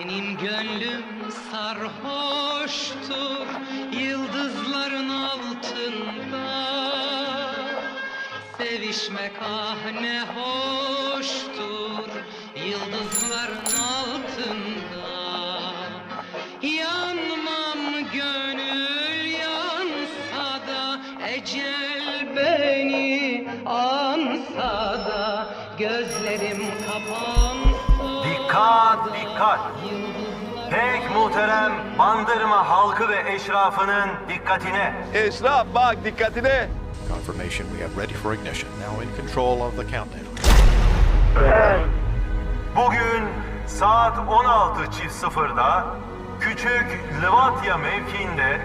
Benim gönlüm sarhoştur yıldızların altında. Sevişmek ah ne hoştur yıldızların altında. Yanmam gönül yansa da ecel beni ansa da Gözlerim kapandı Dikkat, dikkat. Pek muhterem Bandırma halkı ve eşrafının dikkatine. Eşraf bak dikkatine. Confirmation we have ready for ignition. Now in control of the countdown. Bugün saat 16.00'da Küçük Livatya mevkiinde.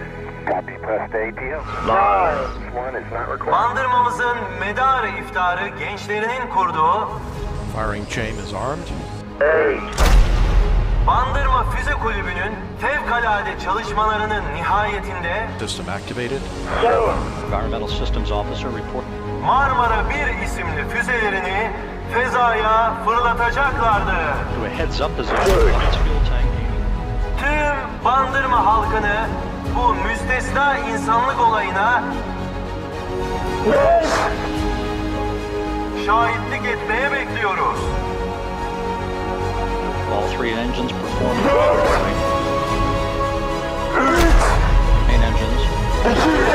Bandırmamızın medarı iftarı gençlerinin kurduğu Firing chain is armed. Bandırma Füze Kulübü'nün fevkalade çalışmalarının nihayetinde System activated. Environmental Systems Officer report. Marmara 1 isimli füzelerini fezaya fırlatacaklardı. To a heads up position on its fuel tank. Tüm Bandırma halkını bu müstesna insanlık olayına şahitlik etmeye bekliyoruz. All three engines perform. Main engines.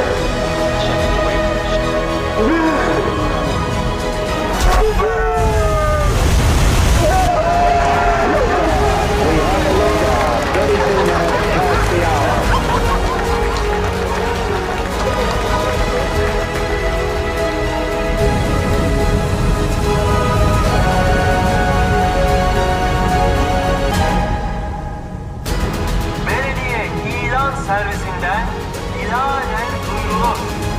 Servisinden ilanen duyurulur.